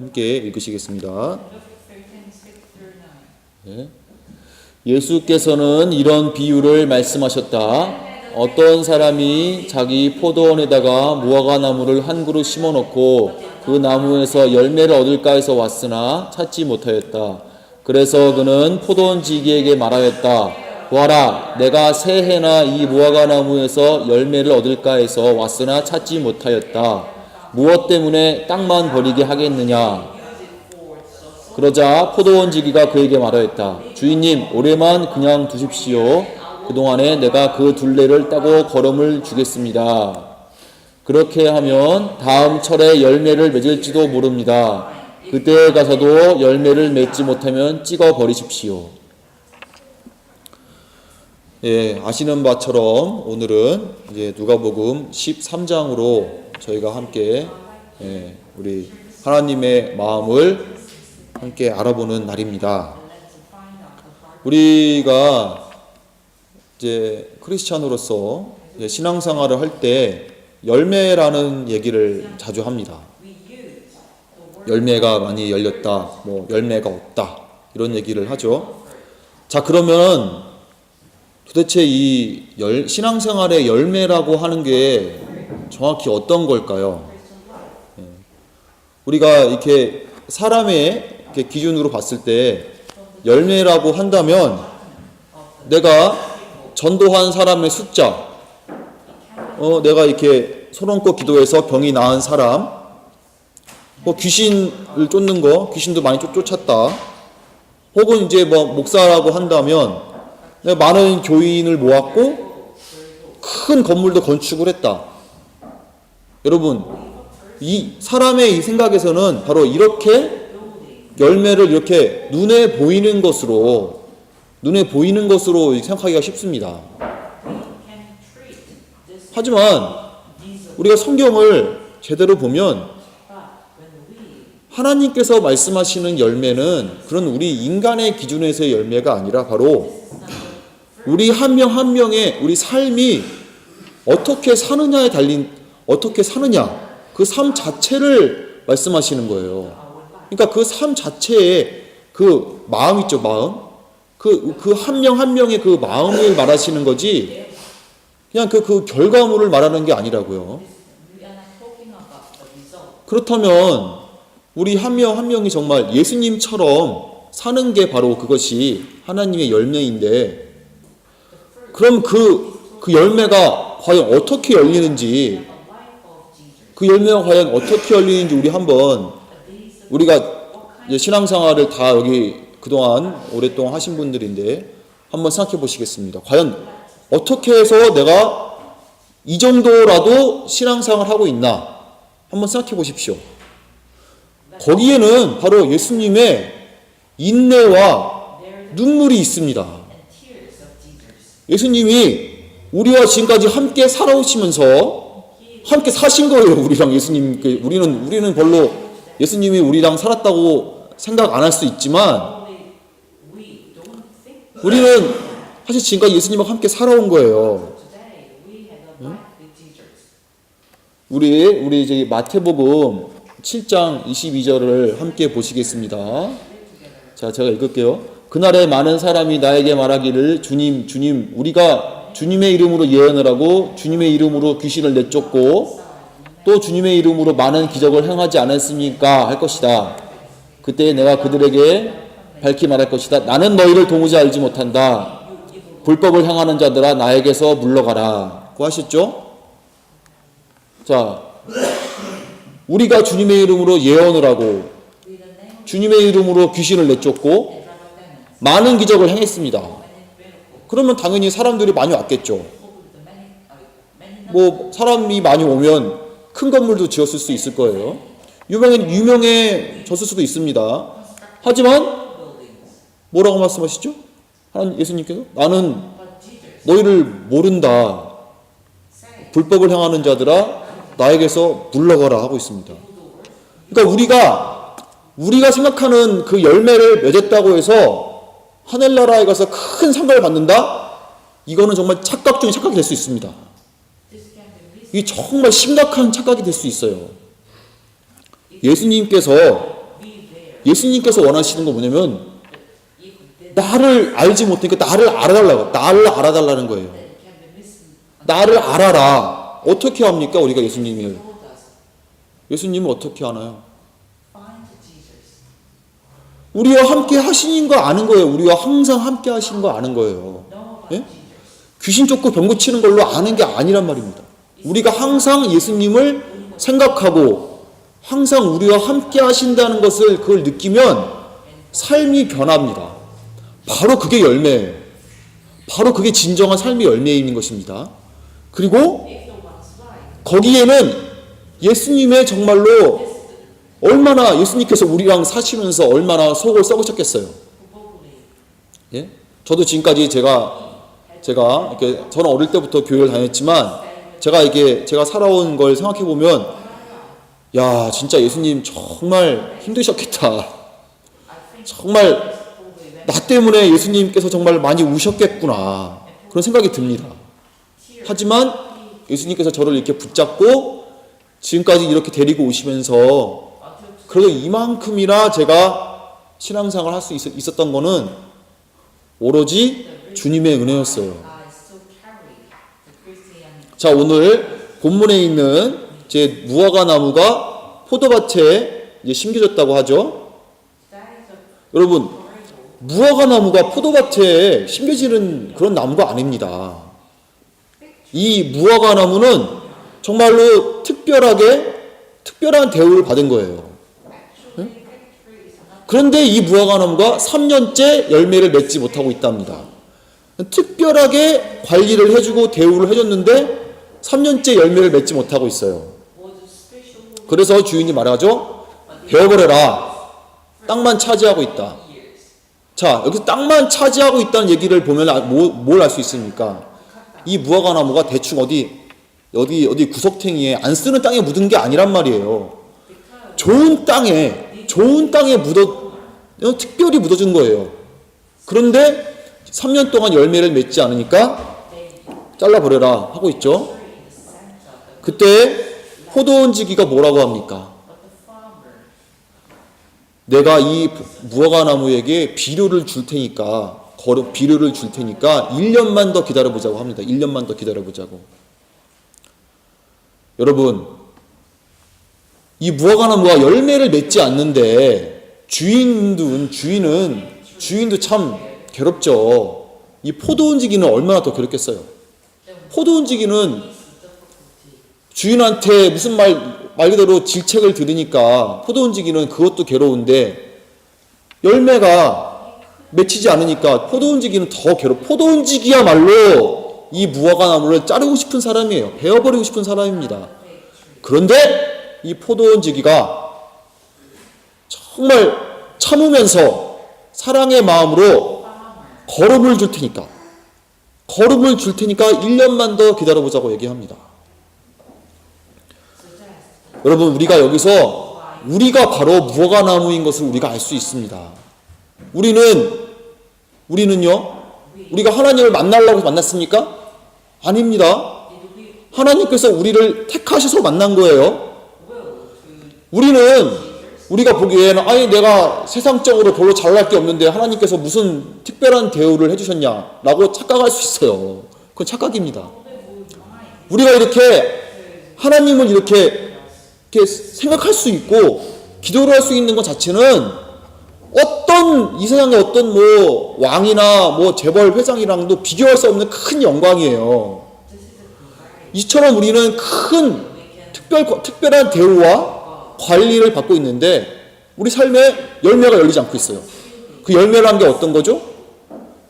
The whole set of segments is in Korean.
함께 읽으시겠습니다. 네. 예수께서는 이런 비유를 말씀하셨다. 어떤 사람이 자기 포도원에다가 무화과 나무를 한 그루 심어 놓고 그 나무에서 열매를 얻을까 해서 왔으나 찾지 못하였다. 그래서 그는 포도원 지기에게 말하였다. 보아라, 내가 새해나 이 무화과 나무에서 열매를 얻을까 해서 왔으나 찾지 못하였다. 무엇 때문에 땅만 버리게 하겠느냐? 그러자 포도원 지기가 그에게 말하였다. 주인님, 올해만 그냥 두십시오. 그동안에 내가 그 둘레를 따고 걸음을 주겠습니다. 그렇게 하면 다음 철에 열매를 맺을지도 모릅니다. 그때 가서도 열매를 맺지 못하면 찍어 버리십시오. 예, 아시는 바처럼 오늘은 이제 누가복음 13장으로 저희가 함께 예, 우리 하나님의 마음을 함께 알아보는 날입니다. 우리가 이제 크리스찬으로서 신앙생활을 할 때 열매라는 얘기를 자주 합니다. 열매가 많이 열렸다, 뭐 열매가 없다 이런 얘기를 하죠. 자 그러면 도대체 이 열, 신앙생활의 열매라고 하는 게 정확히 어떤 걸까요? 예. 우리가 이렇게 사람의 이렇게 기준으로 봤을 때 열매라고 한다면 내가 전도한 사람의 숫자, 어, 내가 이렇게 소원껏 기도해서 병이 나은 사람, 뭐 귀신을 쫓는 거, 귀신도 많이 쫓, 쫓았다. 혹은 이제 뭐 목사라고 한다면 내가 많은 교인을 모았고 큰 건물도 건축을 했다. 여러분, 이 사람의 이 생각에서는 바로 이렇게 열매를 이렇게 눈에 보이는 것으로 눈에 보이는 것으로 생각하기가 쉽습니다. 하지만 우리가 성경을 제대로 보면 하나님께서 말씀하시는 열매는 그런 우리 인간의 기준에서의 열매가 아니라 바로 우리 한 명한 명의 우리 삶이 어떻게 사느냐에 달린 어떻게 사느냐 그 삶 자체를 말씀하시는 거예요. 그러니까 그 삶 자체에 그 마음 있죠 마음 그 그 한 명 한 명의 그 마음을 말하시는 거지 그냥 그 그 결과물을 말하는 게 아니라고요. 그렇다면 우리 한 명 한 명이 정말 예수님처럼 사는 게 바로 그것이 하나님의 열매인데 그럼 그, 그 열매가 과연 어떻게 열리는지 그 열매가 과연 어떻게 열리는지 우리 한번 우리가 신앙생활을 다 여기 그동안 오랫동안 하신 분들인데 한번 생각해 보시겠습니다. 과연 어떻게 해서 내가 이 정도라도 신앙생활 하고 있나 한번 생각해 보십시오. 거기에는 바로 예수님의 인내와 눈물이 있습니다. 예수님이 우리와 지금까지 함께 살아오시면서 함께 사신 거예요. 우리랑 예수님. 우리는 우리는 별로 예수님이 우리랑 살았다고 생각 안 할 수 있지만 우리는 사실 지금까지 예수님과 함께 살아온 거예요. 우리 우리 이제 마태복음 7장 22절을 함께 보시겠습니다. 자, 제가 읽을게요. 그날에 많은 사람이 나에게 말하기를 주님, 주님, 우리가 주님의 이름으로 예언을 하고 주님의 이름으로 귀신을 내쫓고 또 주님의 이름으로 많은 기적을 행하지 않았습니까? 할 것이다. 그때 내가 그들에게 밝히 말할 것이다. 나는 너희를 도무지 알지 못한다. 불법을 행하는 자들아 나에게서 물러가라. 고 하셨죠? 자, 우리가 주님의 이름으로 예언을 하고 주님의 이름으로 귀신을 내쫓고 많은 기적을 행했습니다. 그러면 당연히 사람들이 많이 왔겠죠. 뭐 사람이 많이 오면 큰 건물도 지었을 수 있을 거예요. 유명해 유명해졌을 수도 있습니다. 하지만 뭐라고 말씀하시죠? 하나님 예수님께서 나는 너희를 모른다. 불법을 행하는 자들아 나에게서 물러가라 하고 있습니다. 그러니까 우리가 우리가 생각하는 그 열매를 맺었다고 해서 하늘 나라에 가서 큰 상을 받는다? 이거는 정말 착각 중에 착각이 될 수 있습니다. 이게 정말 심각한 착각이 될 수 있어요. 예수님께서 예수님께서 원하시는 건 뭐냐면 나를 알지 못하니까 나를 알아달라고 나를 알아달라는 거예요. 나를 알아라. 어떻게 합니까 우리가 예수님을? 예수님을 어떻게 하나요? 우리와 함께 하시는 거 아는 거예요. 우리와 항상 함께 하시는 거 아는 거예요. 예? 귀신 쫓고 병 고치는 걸로 아는 게 아니란 말입니다. 우리가 항상 예수님을 생각하고 항상 우리와 함께 하신다는 것을 그걸 느끼면 삶이 변합니다. 바로 그게 열매예요. 바로 그게 진정한 삶의 열매인 것입니다. 그리고 거기에는 예수님의 정말로 얼마나 예수님께서 우리랑 사시면서 얼마나 속을 썩으셨겠어요. 예? 저도 지금까지 제가 제가 이렇게 저는 어릴 때부터 교회를 다녔지만 제가 이게 제가 살아온 걸 생각해 보면 야 진짜 예수님 정말 힘드셨겠다. 정말 나 때문에 예수님께서 정말 많이 우셨겠구나 그런 생각이 듭니다. 하지만 예수님께서 저를 이렇게 붙잡고 지금까지 이렇게 데리고 오시면서 그래도 이만큼이나 제가 신앙생활 할수 있었던 거는 오로지 주님의 은혜였어요. 자, 오늘 본문에 있는 제 무화과 나무가 포도밭에 이제 심겨졌다고 하죠. 여러분, 무화과 나무가 포도밭에 심겨지는 그런 나무가 아닙니다. 이 무화과 나무는 정말로 특별하게 특별한 대우를 받은 거예요. 그런데 이 무화과 나무가 3년째 열매를 맺지 못하고 있답니다. 특별하게 관리를 해주고 대우를 해줬는데 3년째 열매를 맺지 못하고 있어요. 그래서 주인이 말하죠. 베어버려라. 땅만 차지하고 있다. 자, 여기서 땅만 차지하고 있다는 얘기를 보면 뭘 알 수 있습니까? 이 무화과 나무가 대충 어디 어디 어디 구석탱이에 안 쓰는 땅에 묻은 게 아니란 말이에요. 좋은 땅에 좋은 땅에 묻어 특별히 묻어준 거예요. 그런데 3년 동안 열매를 맺지 않으니까 잘라 버려라 하고 있죠. 그때 포도원지기가 뭐라고 합니까? 내가 이 무화과 나무에게 비료를 줄 테니까 거룩 비료를 줄 테니까 1년만 더 기다려 보자고 합니다. 1년만 더 기다려 보자고. 여러분, 이 무화과 나무가 열매를 맺지 않는데 주인도 주인은 주인도 참 괴롭죠. 이 포도원지기는 얼마나 더 괴롭겠어요. 포도원지기는 주인한테 무슨 말, 말 그대로 질책을 들으니까 포도원지기는 그것도 괴로운데 열매가 맺히지 않으니까 포도원지기는 더 괴롭. 포도원지기야말로 이 무화과 나무를 자르고 싶은 사람이에요. 베어버리고 싶은 사람입니다. 그런데 이 포도원지기가 정말 참으면서 사랑의 마음으로 걸음을 줄 테니까 걸음을 줄 테니까 1년만 더 기다려보자고 얘기합니다. 여러분 우리가 여기서 우리가 바로 무화과 나무인 것을 우리가 알 수 있습니다. 우리는 우리는요 우리가 하나님을 만나려고 만났습니까? 아닙니다. 하나님께서 우리를 택하셔서 만난 거예요. 우리는 우리가 보기에는 아니 내가 세상적으로 별로 잘날 게 없는데 하나님께서 무슨 특별한 대우를 해주셨냐라고 착각할 수 있어요. 그건 착각입니다. 우리가 이렇게 하나님을 이렇게, 이렇게 생각할 수 있고 기도를 할 수 있는 것 자체는 어떤 이 세상의 어떤 뭐 왕이나 뭐 재벌 회장이랑도 비교할 수 없는 큰 영광이에요. 이처럼 우리는 큰 특별 특별한 대우와 관리를 받고 있는데 우리 삶에 열매가 열리지 않고 있어요. 그 열매란 게 어떤 거죠?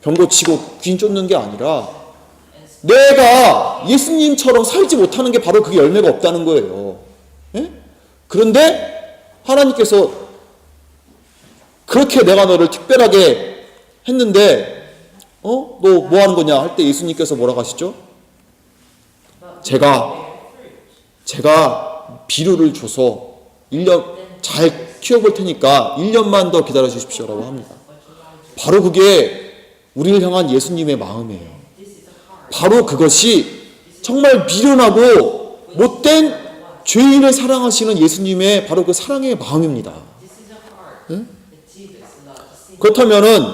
병 고치고 귀신 쫓는 게 아니라 내가 예수님처럼 살지 못하는 게 바로 그게 열매가 없다는 거예요. 예? 그런데 하나님께서 그렇게 내가 너를 특별하게 했는데 어? 너 뭐 하는 거냐 할 때 예수님께서 뭐라고 하시죠? 제가 제가 비료를 줘서 1년 잘 키워볼 테니까 1년만 더 기다려 주십시오라고 합니다. 바로 그게 우리를 향한 예수님의 마음이에요. 바로 그것이 정말 미련하고 못된 죄인을 사랑하시는 예수님의 바로 그 사랑의 마음입니다. 응? 그렇다면은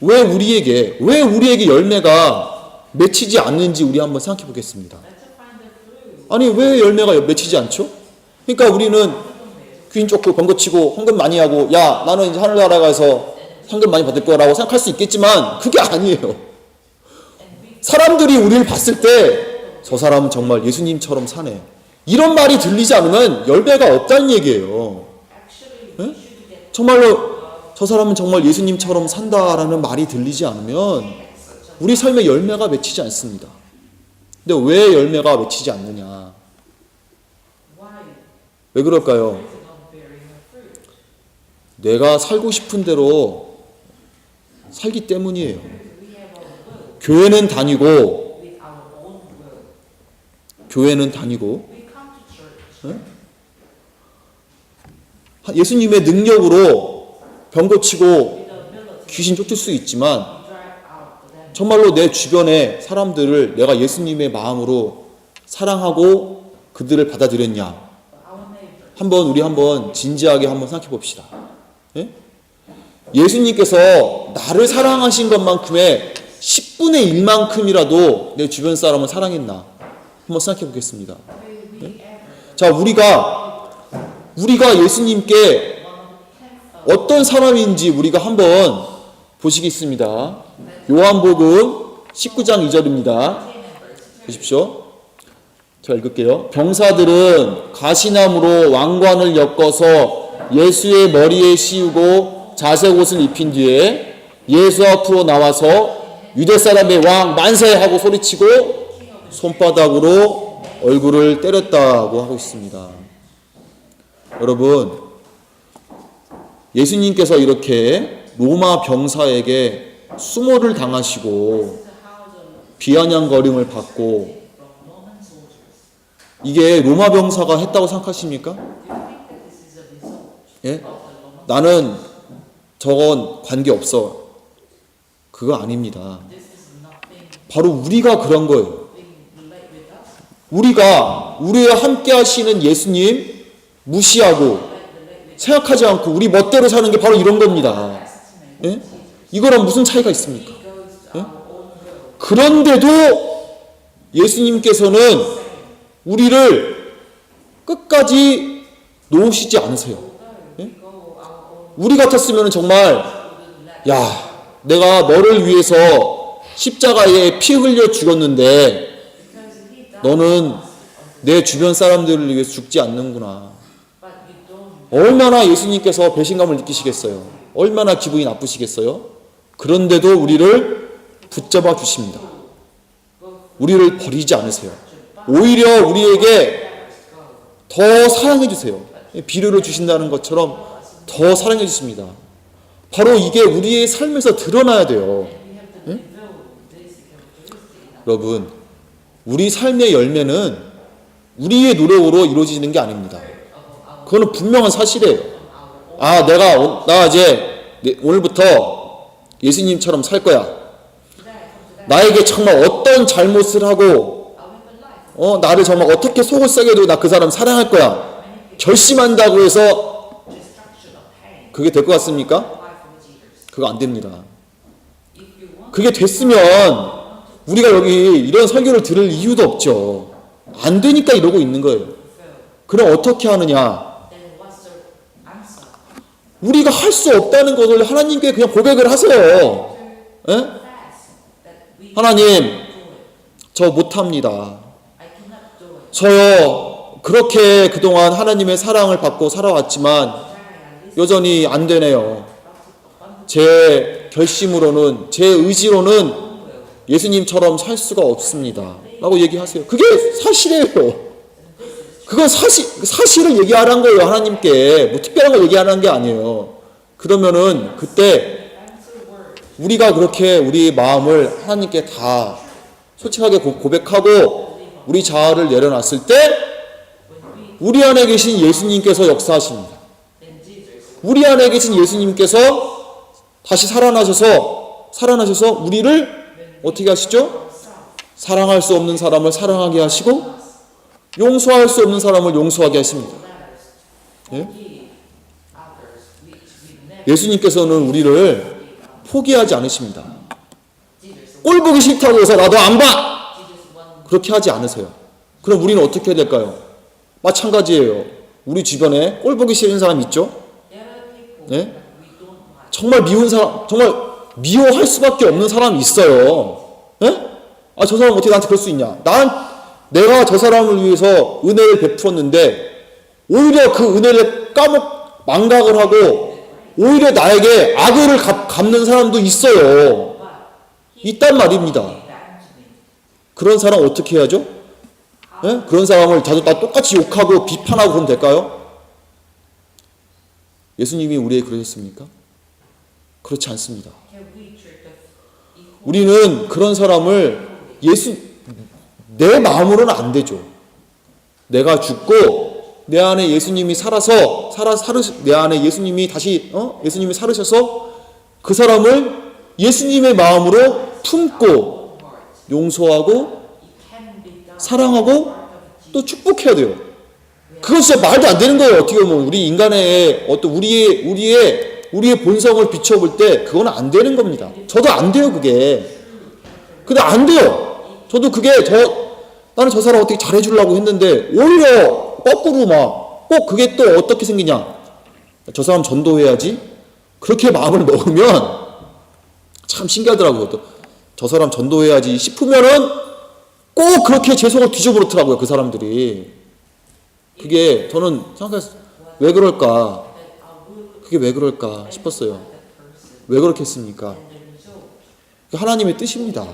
왜 우리에게 왜 우리에게 열매가 맺히지 않는지 우리 한번 생각해 보겠습니다. 아니 왜 열매가 맺히지 않죠? 그러니까 우리는 귀인 쫓고 번거치고 헌금 많이 하고 야 나는 이제 하늘나라 가서 헌금 많이 받을 거라고 생각할 수 있겠지만 그게 아니에요. 사람들이 우리를 봤을 때 저 사람은 정말 예수님처럼 사네. 이런 말이 들리지 않으면 열매가 없다는 얘기예요. 예? 정말로 저 사람은 정말 예수님처럼 산다라는 말이 들리지 않으면 우리 삶에 열매가 맺히지 않습니다. 근데 왜 열매가 맺히지 않느냐? 왜 그럴까요? 내가 살고 싶은 대로 살기 때문이에요. 교회는 다니고 교회는 다니고 예수님의 능력으로 병 고치고 귀신 쫓을 수 있지만 정말로 내 주변의 사람들을 내가 예수님의 마음으로 사랑하고 그들을 받아들였냐? 한번 우리 한번 진지하게 한번 생각해 봅시다. 예? 예수님께서 나를 사랑하신 것만큼의 10분의 1만큼이라도 내 주변 사람을 사랑했나? 한번 생각해 보겠습니다. 예? 자, 우리가 우리가 예수님께 어떤 사람인지 우리가 한번 보시겠습니다. 요한복음 19장 2절입니다. 보십시오. 제가 읽을게요. 병사들은 가시나무로 왕관을 엮어서 예수의 머리에 씌우고 자색 옷을 입힌 뒤에 예수 앞으로 나와서 유대 사람의 왕 만세 하고 소리치고 손바닥으로 얼굴을 때렸다고 하고 있습니다. 여러분, 예수님께서 이렇게 로마 병사에게 수모를 당하시고 비아냥거림을 받고 이게 로마 병사가 했다고 생각하십니까? 예? 나는 저건 관계 없어. 그거 아닙니다. 바로 우리가 그런 거예요. 우리가 우리와 함께 하시는 예수님 무시하고 생각하지 않고 우리 멋대로 사는 게 바로 이런 겁니다. 예? 이거랑 무슨 차이가 있습니까? 예? 그런데도 예수님께서는 우리를 끝까지 놓으시지 않으세요. 예? 우리 같았으면 정말 야 내가 너를 위해서 십자가에 피 흘려 죽었는데 너는 내 주변 사람들을 위해서 죽지 않는구나. 얼마나 예수님께서 배신감을 느끼시겠어요? 얼마나 기분이 나쁘시겠어요? 그런데도 우리를 붙잡아 주십니다. 우리를 버리지 않으세요. 오히려 우리에게 더 사랑해 주세요. 비료를 주신다는 것처럼 더 사랑해 주십니다. 바로 이게 우리의 삶에서 드러나야 돼요. 응? 여러분, 우리 삶의 열매는 우리의 노력으로 이루어지는 게 아닙니다. 그거는 분명한 사실이에요. 아, 내가 오- 나 이제 내- 오늘부터 예수님처럼 살 거야. 나에게 정말 어떤 잘못을 하고 어, 나를 정말 어떻게 속을 썩여 도 나 그 사람 사랑할 거야. 결심한다고 해서 그게 될 것 같습니까? 그거 안 됩니다. 그게 됐으면 우리가 여기 이런 설교를 들을 이유도 없죠. 안 되니까 이러고 있는 거예요. 그럼 어떻게 하느냐? 우리가 할 수 없다는 것을 하나님께 그냥 고백을 하세요. 예? 하나님, 저 못합니다. 저요, 그렇게 그동안 하나님의 사랑을 받고 살아왔지만 여전히 안 되네요. 제 결심으로는, 제 의지로는 예수님처럼 살 수가 없습니다. 라고 얘기하세요. 그게 사실이에요. 그건 사실, 사실을 얘기하라는 거예요, 하나님께. 뭐 특별한 걸 얘기하는 게 아니에요. 그러면은 그때 우리가 그렇게 우리 마음을 하나님께 다 솔직하게 고- 고백하고 우리 자아를 내려놨을 때 우리 안에 계신 예수님께서 역사하십니다. 우리 안에 계신 예수님께서 다시 살아나셔서 살아나셔서 우리를 어떻게 하시죠? 사랑할 수 없는 사람을 사랑하게 하시고 용서할 수 없는 사람을 용서하게 하십니다. 예? 예수님께서는 우리를 포기하지 않으십니다. 꼴 보기 싫다고 해서 나도 안 봐! 그렇게 하지 않으세요. 그럼 우리는 어떻게 해야 될까요? 마찬가지예요. 우리 주변에 꼴 보기 싫은 사람 있죠? 네? 정말 미운 사람, 정말 미워할 수밖에 없는 사람이 있어요. 예? 아, 저 사람 어떻게 나한테 그럴 수 있냐? 난, 내가 저 사람을 위해서 은혜를 베풀었는데, 오히려 그 은혜를 까먹, 망각을 하고, 오히려 나에게 악을 갚, 갚는 사람도 있어요. 있단 말입니다. 그런 사람 어떻게 해야죠? 예? 그런 사람을 다, 다 똑같이 욕하고 비판하고 그러면 될까요? 예수님이 우리에게 그러셨습니까? 그렇지 않습니다. 우리는 그런 사람을 예수 내 마음으로는 안 되죠. 내가 죽고 내 안에 예수님이 살아서 살아 살으 내 안에 예수님이 다시 어 예수님이 살으셔서 그 사람을 예수님의 마음으로 품고 용서하고 사랑하고 또 축복해야 돼요. 그건 진짜 말도 안 되는 거예요. 어떻게 보면 우리 인간의 어떤 우리의 우리의 우리의 본성을 비춰볼 때 그건 안 되는 겁니다. 저도 안 돼요 그게. 근데 안 돼요. 저도 그게 저 나는 저 사람 어떻게 잘해주려고 했는데 오히려 거꾸로 막 꼭 그게 또 어떻게 생기냐. 저 사람 전도해야지. 그렇게 마음을 먹으면 참 신기하더라고요. 또저 사람 전도해야지 싶으면은 꼭 그렇게 제 속을 뒤져버렸더라고요. 그 사람들이. 그게 저는 생각해서 왜 그럴까? 그게 왜 그럴까 싶었어요. 왜 그렇게 했습니까? 하나님의 뜻입니다.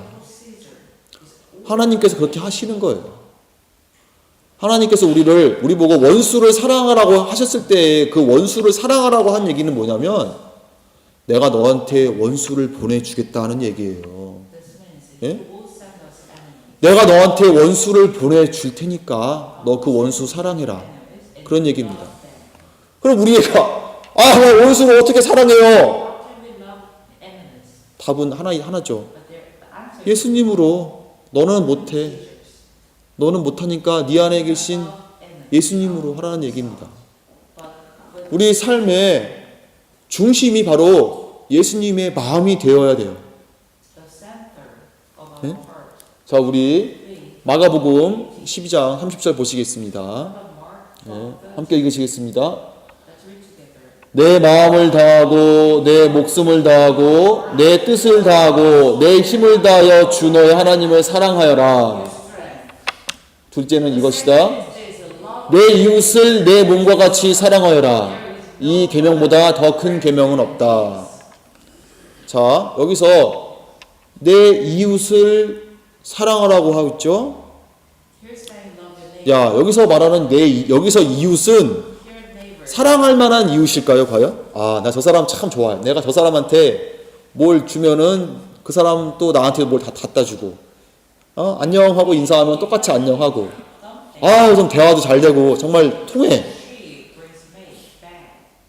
하나님께서 그렇게 하시는 거예요. 하나님께서 우리를 우리 보고 원수를 사랑하라고 하셨을 때 그 원수를 사랑하라고 한 얘기는 뭐냐면 내가 너한테 원수를 보내주겠다는 얘기예요. 예? 내가 너한테 원수를 보내줄 테니까 너 그 원수 사랑해라. 그런 얘기입니다. 그럼 우리 애가 아, 나 원수를 어떻게 사랑해요? 답은 하나 하나죠. 예수님으로 너는 못해. 너는 못하니까 네 안에 계신 예수님으로 하라는 얘기입니다. 우리 삶의 중심이 바로 예수님의 마음이 되어야 돼요. 네? 자, 우리 마가복음 12장 30절 보시겠습니다. 네, 함께 읽으시겠습니다. 내 마음을 다하고 내 목숨을 다하고 내 뜻을 다하고 내 힘을 다하여 주 너의 하나님을 사랑하여라. 둘째는 이것이다. 내 이웃을 내 몸과 같이 사랑하여라. 이 계명보다 더 큰 계명은 없다. 자, 여기서 내 이웃을 사랑하라고 하고 있죠. 야, 여기서 말하는 내 이- 여기서 이웃은 사랑할 만한 이웃일까요, 과연? 아, 나 저 사람 참 좋아해. 내가 저 사람한테 뭘 주면은 그 사람 또 나한테 뭘 다 갖다 주고, 어, 안녕하고 인사하면 똑같이 안녕하고, 아, 좀 대화도 잘 되고, 정말 통해.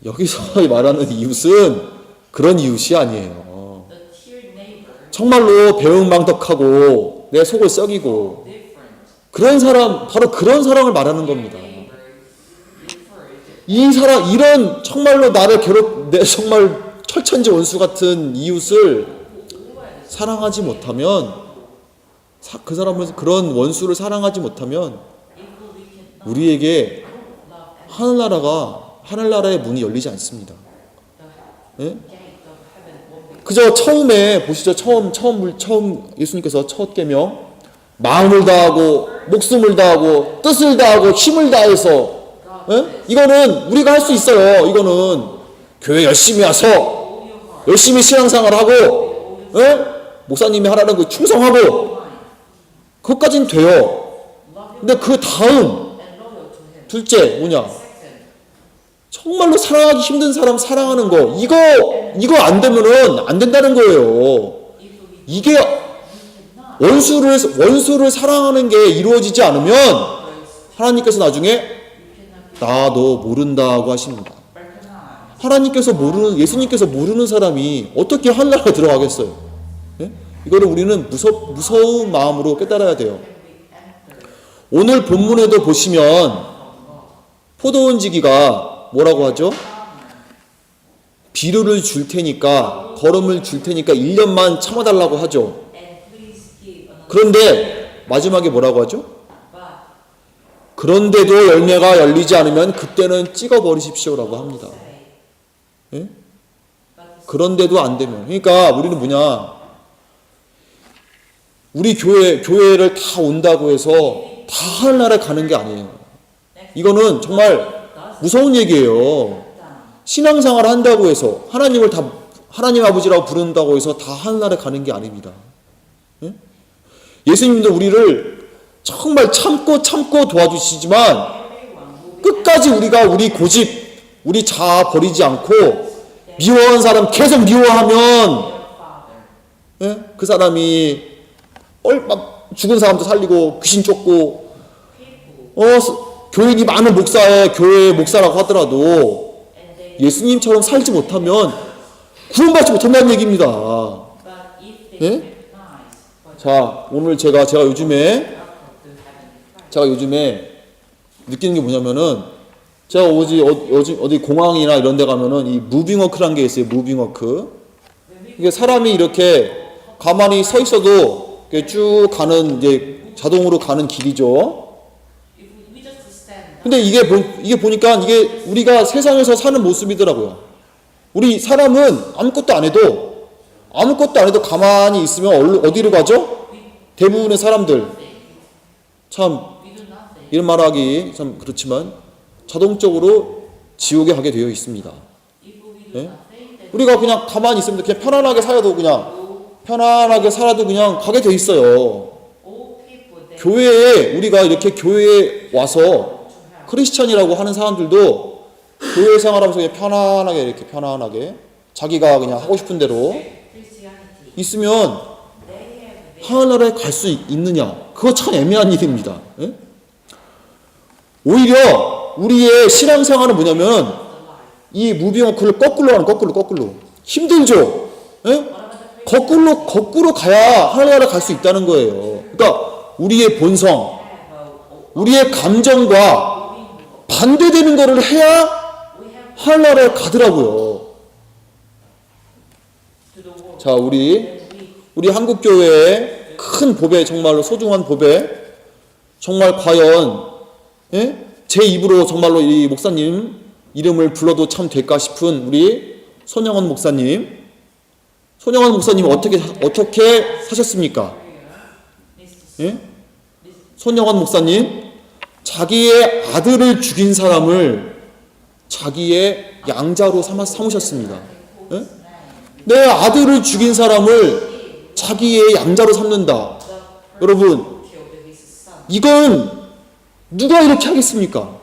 여기서 말하는 이웃은 그런 이웃이 아니에요. 정말로 배은망덕하고, 내 속을 썩이고, 그런 사람, 바로 그런 사람을 말하는 겁니다. 이 사람 이런 정말로 나를 괴롭 내 정말 철천지 원수 같은 이웃을 사랑하지 못하면 사- 그 사람을 그런 원수를 사랑하지 못하면 우리에게 하늘나라가 하늘나라의 문이 열리지 않습니다. 예? 그저 처음에 보시죠 처음 처음 처음 예수님께서 첫 계명 마음을 다하고 목숨을 다하고 뜻을 다하고 힘을 다해서 예? 이거는 우리가 할 수 있어요. 이거는 교회 열심히 와서 열심히 신앙생활 하고 예? 목사님이 하라는 거 충성하고 그것까진 돼요. 근데 그 다음 둘째 뭐냐? 정말로 사랑하기 힘든 사람 사랑하는 거 이거 이거 안 되면은 안 된다는 거예요. 이게 원수를 원수를 사랑하는 게 이루어지지 않으면 하나님께서 나중에 나 너 모른다고 하십니다. 하나님께서 모르는 예수님께서 모르는 사람이 어떻게 하늘나라 들어가겠어요? 예? 이거를 우리는 무서 무서운 마음으로 깨달아야 돼요. 오늘 본문에도 보시면 포도원지기가 뭐라고 하죠? 비료를 줄 테니까 거름을 줄 테니까 1년만 참아달라고 하죠. 그런데 마지막에 뭐라고 하죠? 그런데도 열매가 열리지 않으면 그때는 찍어 버리십시오라고 합니다. 예? 그런데도 안 되면 그러니까 우리는 뭐냐? 우리 교회 교회를 다 온다고 해서 다 하늘나라에 가는 게 아니에요. 이거는 정말 무서운 얘기예요. Down. 신앙생활 을 한다고 해서 하나님을 다 하나님 아버지라고 부른다고 해서 다 하늘나라에 가는 게 아닙니다. 예? 예수님도 우리를 정말 참고 참고 도와주시지만 끝까지 우리가 우리 고집, 우리 자아 버리지 않고 미워하는 사람 계속 미워하면. 예? 그 사람이 얼마 죽은 사람도 살리고 귀신 쫓고 어 스- 교인이 많은 목사의 교회 목사라고 하더라도 예수님처럼 살지 못하면 구원받지 못한다는 얘기입니다. what 자 오늘 제가 제가 요즘에 제가 요즘에 느끼는 게 뭐냐면은 제가 어디 어디 어디 공항이나 이런 데 가면은 이 무빙워크라는 게 있어요. 무빙워크. 이게 사람이 이렇게 가만히 서 있어도 쭉 가는 이제 자동으로 가는 길이죠. 근데 이게 보, 이게 보니까 이게 우리가 세상에서 사는 모습이더라고요. 우리 사람은 아무것도 안 해도 아무것도 안 해도 가만히 있으면 얼- 어디로 가죠? 대부분의 사람들 참. 이런 말 하기 참 그렇지만 자동적으로 지옥에 가게 되어 있습니다. Then 우리가 그냥 가만히 있으면 그냥 편안하게 살아도 그냥 편안하게 살아도 그냥 가게 돼 있어요. 교회에 우리가 이렇게 교회에 와서 크리스천이라고 하는 사람들도 교회 생활하면서 그냥 편안하게 이렇게 편안하게 자기가 그냥 하고 싶은 대로 있으면 하늘나라에 갈 수 있느냐? 그거 참 애매한 일입니다. 예? 오히려 우리의 신앙생활은 뭐냐면 이 무빙워크를 거꾸로 하는 거꾸로 거꾸로 힘들죠. 예? 거꾸로 거꾸로 가야 하늘나라 갈 수 있다는 거예요. 그러니까 우리의 본성, 우리의 감정과 반대되는 거를 해야 하늘나라에 가더라고요. 자, 우리 우리 한국 교회의 큰 보배 정말로 소중한 보배 정말 과연 예? 제 입으로 정말로 이 목사님 이름을 불러도 참 될까 싶은 우리 손영원 목사님 손영원 목사님 어떻게 어떻게 사셨습니까? 예? 손영원 목사님 자기의 아들을 죽인 사람을 자기의 양자로 삼아 삼으셨습니다. 예? 내 아들을 죽인 사람을 자기의 양자로 삼는다. 여러분. 이건 누가 이렇게 하겠습니까?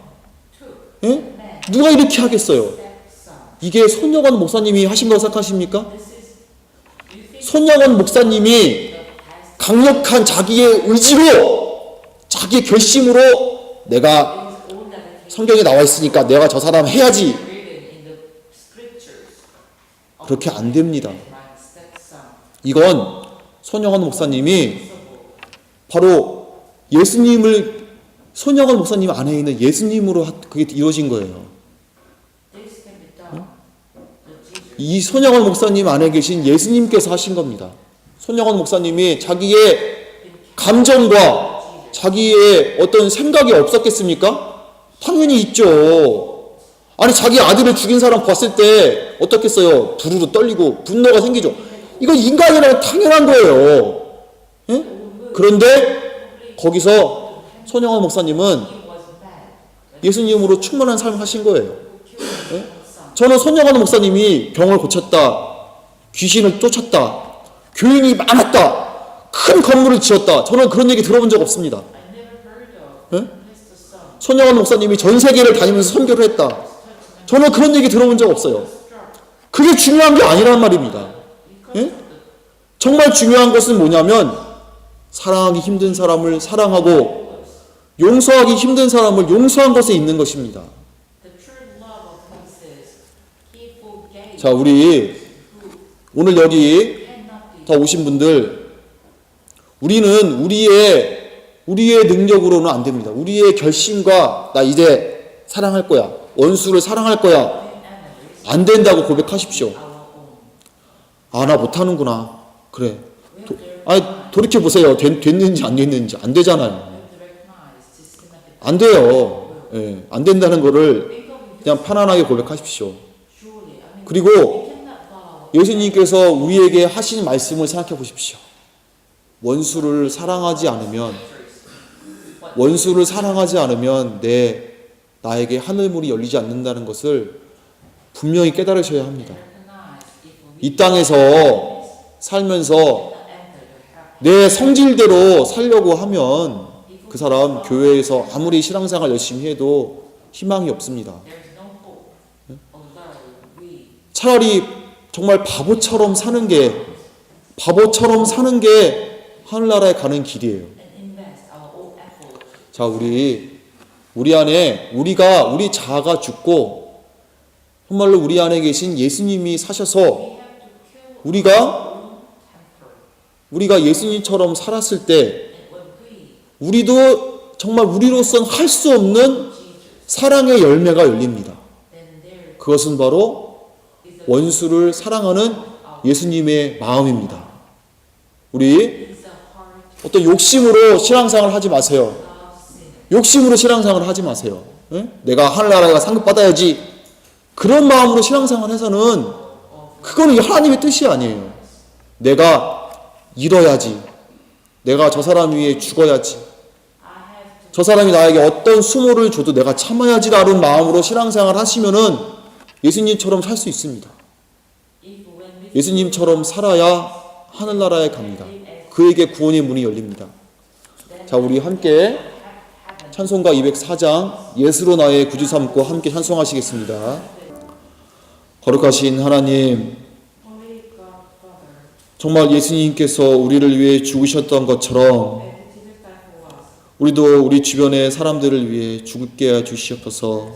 예? 누가 이렇게 하겠어요? 이게 손영원 목사님이 하신 거라고 생각하십니까? 손영원 목사님이 강력한 자기의 의지로, 자기의 결심으로 내가 성경에 나와 있으니까 내가 저 사람 해야지. 그렇게 안 됩니다. 이건 손영원 목사님이 바로 예수님을 손영원 목사님 안에 있는 예수님으로 하- 그게 이루어진 거예요. 이 손영원 목사님 안에 계신 예수님께서 하신 겁니다. 손영원 목사님이 자기의 감정과 자기의 어떤 생각이 없었겠습니까? 당연히 있죠. 아니 자기 아들을 죽인 사람 봤을 때 어떻겠어요? 부르르 떨리고 분노가 생기죠. 이건 인간이라면 당연한 거예요. 예? 그런데 거기서 손영원 목사님은. 예수님으로 충만한 삶을 하신 거예요. 예? 저는 손영원 목사님이 병을 고쳤다, 귀신을 쫓았다, 교인이 많았다, 큰 건물을 지었다. 저는 그런 얘기 들어본 적 없습니다. 예? 손영원 목사님이 전 세계를 다니면서 선교를 했다. 저는 그런 얘기 들어본 적 없어요. 그게 중요한 게 아니란 말입니다. 예? 정말 중요한 것은 뭐냐면 사랑하기 힘든 사람을 사랑하고 용서하기 힘든 사람을 용서한 것에 있는 것입니다. 자, 우리 오늘 여기 다 오신 분들 우리는 우리의 우리의 능력으로는 안 됩니다. 우리의 결심과 나 이제 사랑할 거야. 원수를 사랑할 거야. 안 된다고 고백하십시오. 아, 나 못하는구나. 그래. 도, 아니, 돌이켜 보세요. 된, 됐는지 안 됐는지. 안 되잖아요. 안 돼요. 예, 안 된다는 거를 그냥 편안하게 고백하십시오. 그리고 예수님께서 우리에게 하신 말씀을 생각해 보십시오. 원수를 사랑하지 않으면 원수를 사랑하지 않으면 내 나에게 하늘문이 열리지 않는다는 것을 분명히 깨달으셔야 합니다. 이 땅에서 살면서 내 성질대로 살려고 하면 그 사람 교회에서 아무리 신앙생활 열심히 해도 희망이 없습니다. 차라리 정말 바보처럼 사는 게 바보처럼 사는 게 하늘나라에 가는 길이에요. 자, 우리 우리 안에 우리가 우리 자아가 죽고 정말로 우리 안에 계신 예수님이 사셔서 우리가. 우리가 예수님처럼 살았을 때 우리도 정말 우리로서는 할수 없는 사랑의 열매가 열립니다. 그것은 바로 원수를 사랑하는 예수님의 마음입니다. 우리 어떤 욕심으로 신앙생활을 하지 마세요. 욕심으로 신앙생활을 하지 마세요. 예? 내가 하늘나라가 상급 받아야지. 그런 마음으로 신앙생활 해서는 그거는 하나님의 뜻이 아니에요. 내가 잃어야지. 내가 저 사람 위해 죽어야지. 저 사람이 나에게 어떤 수모를 줘도 내가 참아야지라는 마음으로 신앙생활 하시면은 예수님처럼 살 수 있습니다. 예수님처럼 살아야 하늘나라에 갑니다. 그에게 구원의 문이 열립니다. 자, 우리 함께 찬송가 204장 예수로 나의 구주 삼고 함께 찬송하시겠습니다. 거룩하신 하나님, 정말 예수님께서 우리를 위해 죽으셨던 것처럼 우리도 우리 주변의 사람들을 위해 죽게 해 주시옵소서.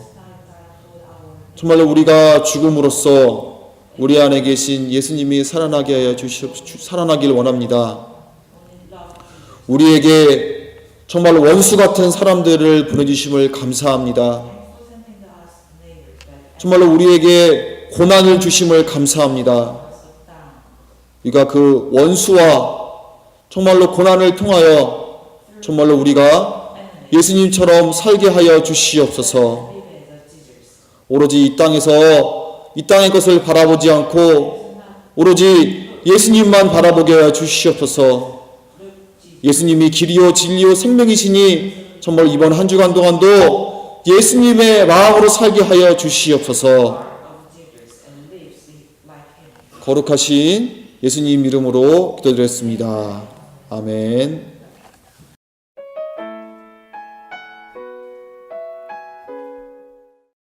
정말로 우리가 죽음으로써 우리 안에 계신 예수님이 살아나게 하여 주시옵 살아나길 원합니다. 우리에게 정말 원수 같은 사람들을 보내주심을 감사합니다. 정말로 우리에게 고난을 주심을 감사합니다. 우리가 그 원수와 정말로 고난을 통하여 정말로 우리가 예수님처럼 살게 하여 주시옵소서. 오로지 이 땅에서 이 땅의 것을 바라보지 않고 오로지 예수님만 바라보게 하여 주시옵소서. 예수님이 길이요 진리요 생명이시니 정말 이번 한 주간 동안도 예수님의 마음으로 살게 하여 주시옵소서. 거룩하신 예수님 이름으로 기도드렸습니다. 아멘.